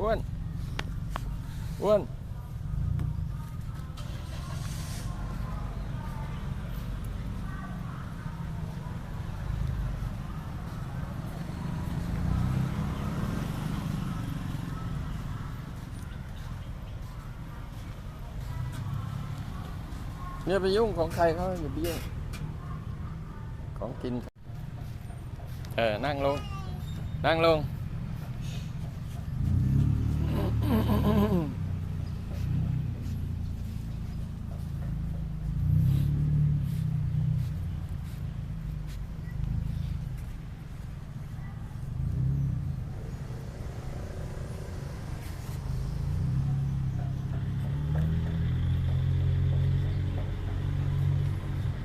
อ้วนอ้วนเนี่ยไปยุ่งของใครเขาอย่าไปยุ่งของกิน เออ นั่งลง นั่งลง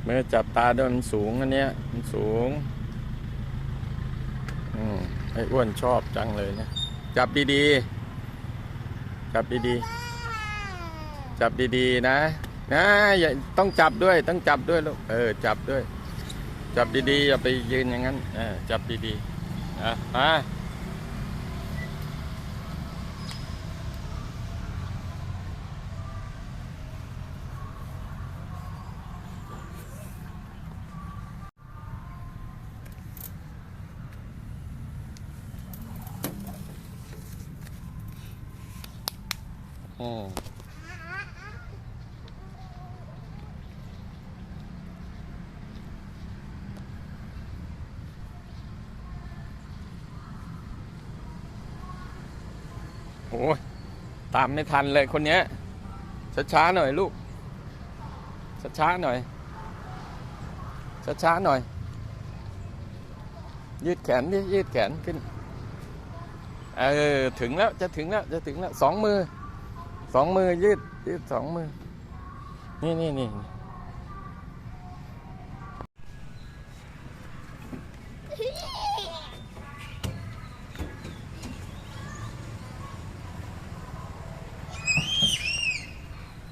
เมื่อจับตาด้วยมันสูงอันเนี้ยมันสูง อืมไอ้อ้วนชอบจังเลยนะจับดีๆ จับดีๆ จับดีๆ นะนะอย่าต้องจับด้วยต้องจับด้วยลูกเออ จับด้วย จับดีๆอย่าไปยืนอย่างนั้นเออจับดีๆอะมา อืมโอ้ยตามไม่ทันเลยคนเนี้ยช้าๆหน่อยลูก ช้าๆหน่อย ช้าๆหน่อย ยืดแขนดิยืดแขนขึ้น เออ ถึงแล้ว จะถึงแล้ว จะถึงแล้ว สองมือ สองมือยืดยืดสองมือ นี่นี่นี่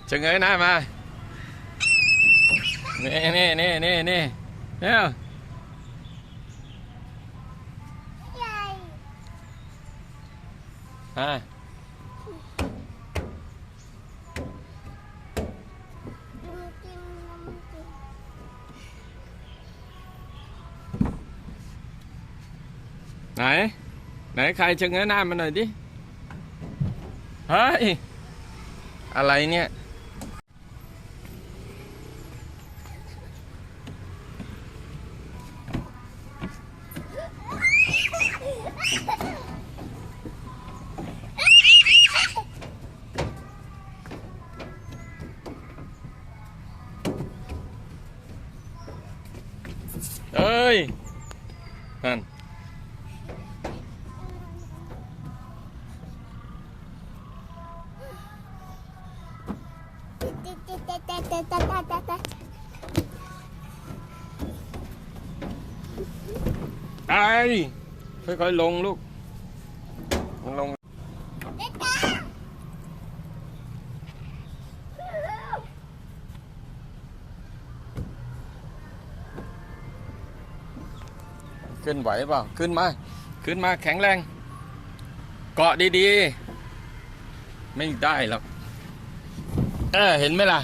เฉงยหน้ามา นี่นี่นี่นี่นี่เนี่ยอ่า น ไหนใครเชงเง้อหน้ามาหน่อยดิ เฮ้ย อะไรเนี่ย ไปค่อยๆลงลูก ลงขึ้นไหวเปล่าขึ้นมา ขึ้นมาแข็งแรง เกาะดีๆ ไม่ได้หรอก เออเห็นไหมล่ะ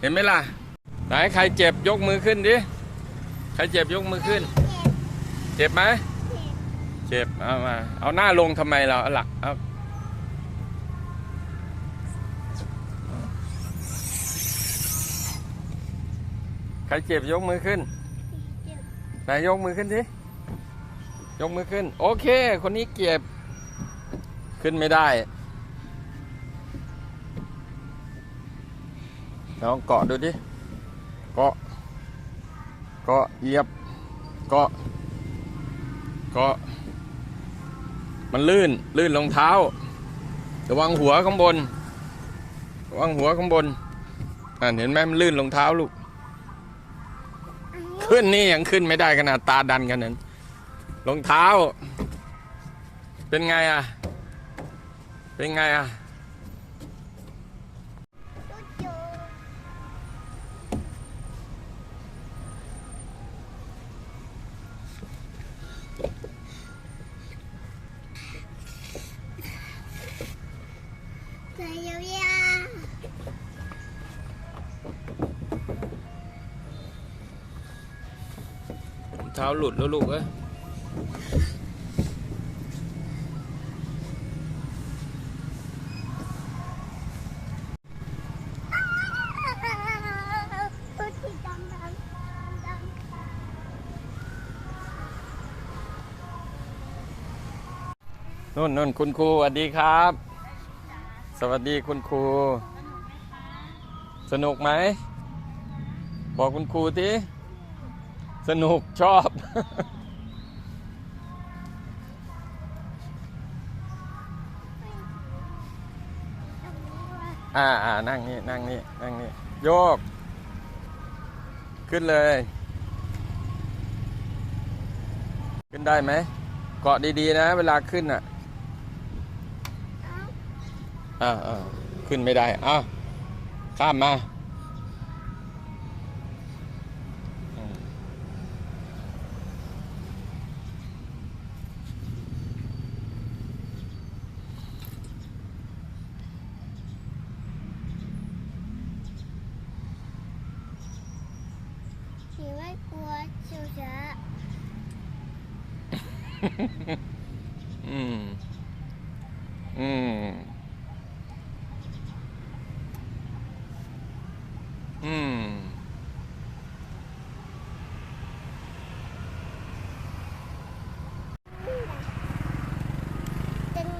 เห็นไหมล่ะ ไหนใครเจ็บยกมือขึ้นดิ ใครเจ็บยกมือขึ้น เจ็บไหมเจ็บ เอามา เอาหน้าลงทำไมเราเอาหลักเอาใครเจ็บยกมือขึ้น ไหนยกมือขึ้นสิ ยกมือขึ้น โอเค คนนี้เจ็บ ขึ้นไม่ได้ ลองเกาะดูดิ เกาะ เกาะเหยียบ เกาะ เกาะ มันลื่น ลื่นรองเท้า ระวังหัวข้างบน ระวังหัวข้างบน อ่าเห็นไหมมันลื่นรองเท้าลูก ขึ้นนี่ยังขึ้นไม่ได้ขนาดตาดันกันนั้นรองเท้า เป็นไงอะ เป็นไงอะ เท้าหลุดแล้วลูกเอ้ยตัวสีดำดำดำนู่นนู่นคุณครูสวัสดีครับ สวัสดีคุณครู สนุกไหม บอกคุณครูที สนุกชอบตรงนี้ว่าอ่าอ่านั่งนี่นั่งนี่นั่งนี่โยก ขึ้นเลย ขึ้นได้ไหมเกาะดีๆนะ เวลาขึ้นอะเอ้าอ่าอ่าขึ้นไม่ได้อ้าวข้ามมาอืม ผีไม่กลัวชิวช้า อืม อืม อืมเต้น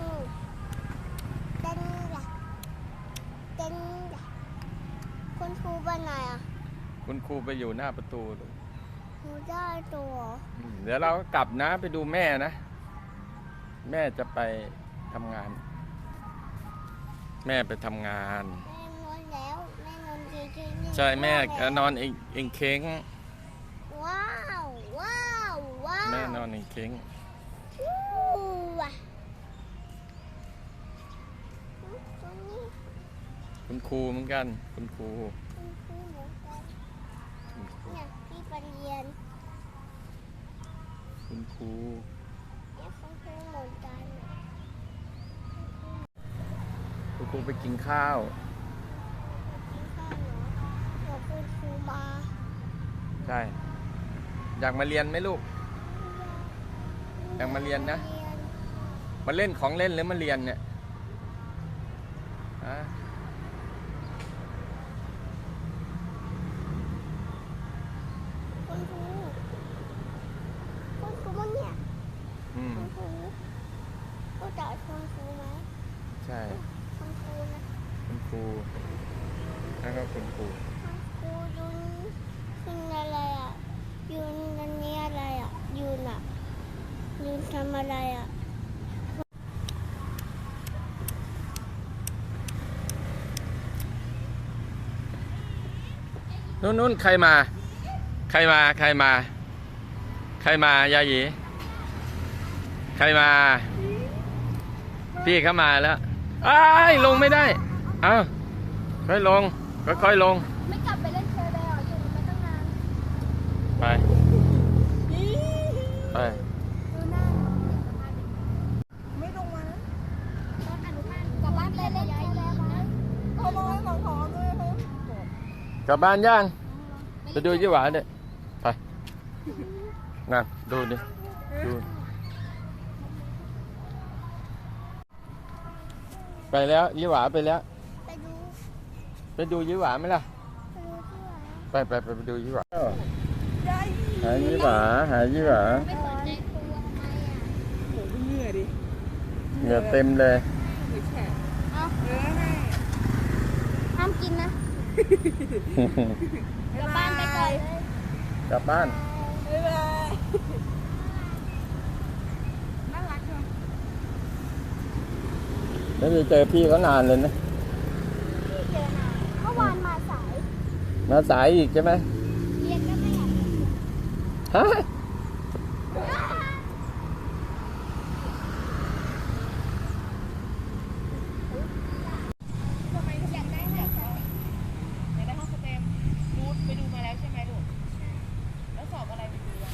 เต้นล่ะเต้นล่ะคุณครูไปไหนอะ คุณครูไปอยู่หน้าประตูลูก หนูได้ตัวอืมเดี๋ยวเราก็กลับนะไปดูแม่นะ แม่จะไปทำงาน แม่ไปทำงาน แม่นอนแล้วแม่นอนจริงๆนี่ใช่แม่ล้วนอนเองเองเค้งว้าวว้าวว้าวแม่นอนเองเค้งอู้ว่ะตรงนี้คุณครูเหมือนกัน คุณครูคุณครูเหมือนกันเนี่ยพี่ไปเรียน คุณครูเนี่ยคุณครูเหมือนกันคุณครูไปกินข้าวกินข้าวเหรอเดี๋ยวคุณครูมาใช่อยากมาเรียนไหมลูก อยากมาเรียนนะเรียนมาเล่นของเล่นหรือมาเรียนเนี่ยฮะ คุณครูคุณครูมั้งเนี่ย อืม คุณครูรู้จักคุณครูไหม ใช่ คุณครูนะ คุณครูแล้วก็คุณครู คุณครูยุนยุนอะไรอะยุนอันนี้อะไรอะยุนอะยุน ทำอะไรอะนู่นนู่นใครมา ใครมา ใครมา ใครมายายีใครมา พี่เข้ามาแล้วอ้ายลงไม่ได้ เอ้าค่อยลง ค่อยๆลง ไม่กลับไปเล่นเชอร์เลยเหรออยู่มาตั้งนาน ไป ไป ดูหน้าน้องเด็กสภาพเด็ก ไม่ลงมานะ ตอนอนุบาลกลับบ้านเล่นเล่นเชอร์แล้วนะ เขาลงให้ของขอด้วยครับ กลับบ้านย่างไปดูยี่หวาเด็กไปนั่นดูดิดูไปแล้วยี่หวาไปแล้ว ไปดูไปดูยี่หวาไหมล่ะไปดูที่ไหนไปไปไปไปดูยี่หวาได้หายี่หวาหายี่หวาไม่สนใจครูทำไมอะโหดูเหงื่อดิเหงื่อเต็มเลยเหงื่อแฉะเอาเออให้ห้ามกินนะ กลับบ้านไปก่อนเลยกลับบ้าน บ๊ายบายน่ารักเนาะไม่ได้เจอพี่เขานานเลยนะพี่เจอหนาเมื่อวานมาสาย มาสายอีกใช่ไหมเรียนก็ไม่อยากเรียนฮะ ทำไมถึงอยากได้อยากได้อยากได้ห้องสเต็มรูทไปดูมาแล้วใช่ไหมลูกแล้วสอบอะไรไปดูอะ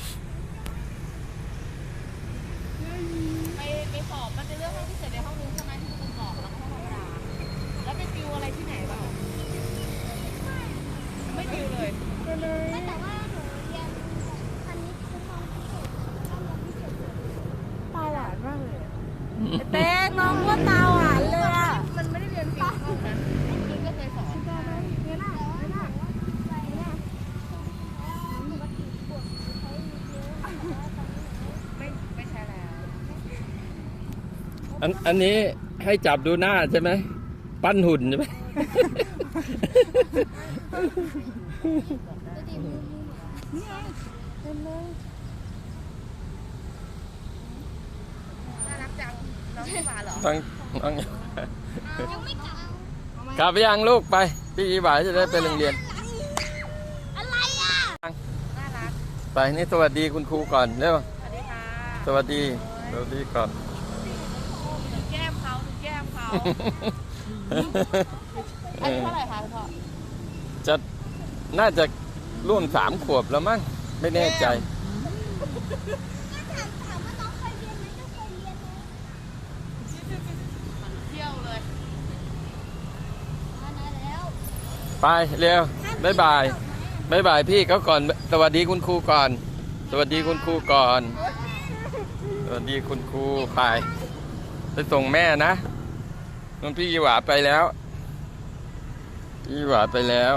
ไปไปสอบมันจะเลือกห้องพิเศษในห้องนึงใช่ไหมที่คุณบอกแล้วก็ห้องธรรมดาแล้วไปฟิวอะไรที่ไหนบ้างไม่ฟิวเลย ไม่แต่ว่าหนูเรียนคณิตคือห้อง เต้งน้องว่าตาหวานเลยอะ มันไม่ได้เรียนฟิสิกส์นะคุณก็เคยสอนไม่ไม่ใช่แล้ว อันอันนี้ให้จับดูหน้าใช่ไหม ปั้นหุ่นใช่ไหมน่ารักจัง น้องที่มาเหรอต้องต้องยังไม่กลับกลับไปยังลูกไป พี่อีหวายจะได้ไปโรงเรียน อะไรอะ น่ารัก ไปนี่สวัสดีคุณครูก่อนเร็วสวัสดีค่ะ สวัสดี สวัสดีก่อน ดูแก้มเขาดูแก้มเขา อายุเท่าไหร่คะคุณพ่อจะน่าจะร่วมสามขวบแล้วมั้งไม่แน่ใจ ถามถามว่าน้องเคยเรียนไหมก็เคยเรียนนะมันเที่ยวเลย มานานแล้วไปเร็วบายบายบายบายพี่เขาก่อน สวัสดีคุณครูก่อน สวัสดีคุณครูก่อน สวัสดีคุณครูไปไปส่งแม่นะ นนพี่หวาไปแล้ว พี่หวาไปแล้ว